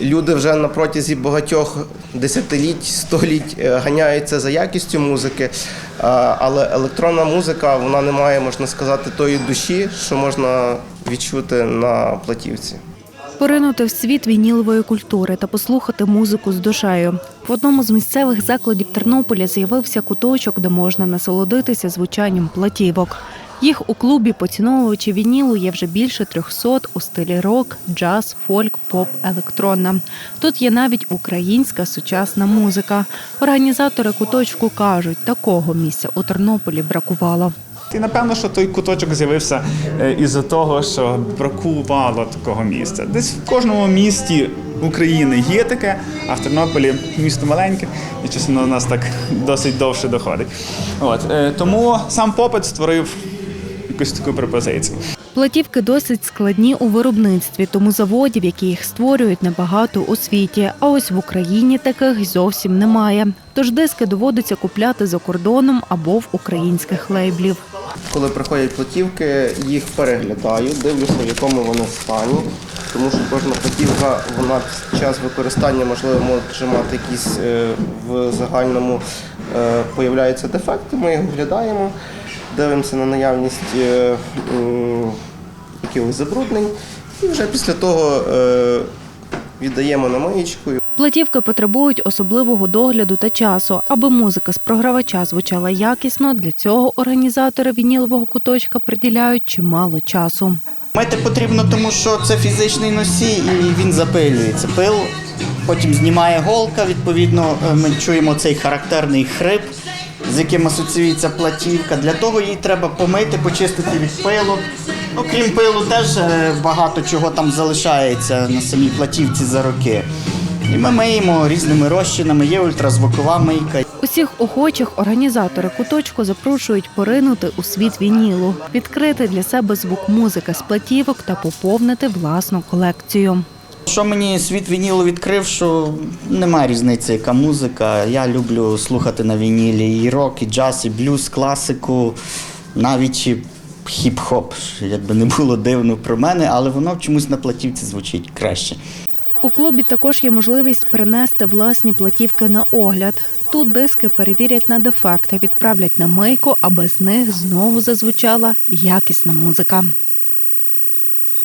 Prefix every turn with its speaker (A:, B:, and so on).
A: Люди вже на протязі багатьох десятиліть, століть е, ганяються за якістю музики, але електронна музика вона не має, можна сказати, тої душі, що можна відчути на платівці.
B: Поринути в світ вінілової культури та послухати музику з душею. В одному з місцевих закладів Тернополя з'явився куточок, де можна насолодитися звучанням платівок. Їх у клубі поціновувачі вінілу є вже більше 300 у стилі рок, джаз, фольк, поп, електронна. Тут є навіть українська сучасна музика. Організатори куточку кажуть, такого місця у Тернополі бракувало.
C: І напевно, що той куточок з'явився е, із-за того, що бракувало такого місця. Десь в кожному місті України є таке, а в Тернополі місто маленьке, і чесно до нас так досить довше доходить. От е, тому сам попит створив якусь таку пропозицію.
B: Платівки досить складні у виробництві, тому заводів, які їх створюють, небагато у світі. А ось в Україні таких зовсім немає. Тож диски доводиться купляти за кордоном або в українських лейблів.
A: Коли приходять платівки, їх переглядаю, дивлюся, в якому вони стані, тому що кожна платівка вона під час використання можливо може мати якісь е, в загальному е, появляються дефекти. Ми їх оглядаємо, дивимося на наявність е, якихось забруднень, і вже після того е, віддаємо на маєчку.
B: Платівки потребують особливого догляду та часу. Аби музика з програвача звучала якісно, для цього організатори вінілового куточка приділяють чимало часу.
D: Мити потрібно, тому що це фізичний носій і він запилюється. Пил потім знімає голка, відповідно, е, ми чуємо цей характерний хрип, з яким асоціюється платівка. Для того її треба помити, почистити від пилу. Ну, крім пилу, теж е, багато чого там залишається на самій платівці за роки. І ми миємо різними розчинами, є ультразвукова мийка.
B: Усіх охочих організатори куточку запрошують поринути у світ вінілу, відкрити для себе звук музики з платівок та поповнити власну колекцію.
D: Що мені світ вінілу відкрив, що немає різниці, яка музика. Я люблю слухати на вінілі і рок, і джаз, і блюз, класику, навіть і хіп-хоп. Якби не було дивно про мене, але воно чомусь на платівці звучить краще.
B: У клубі також є можливість принести власні платівки на огляд. Тут диски перевірять на дефекти, відправлять на мийку, аби з них знову зазвучала якісна музика.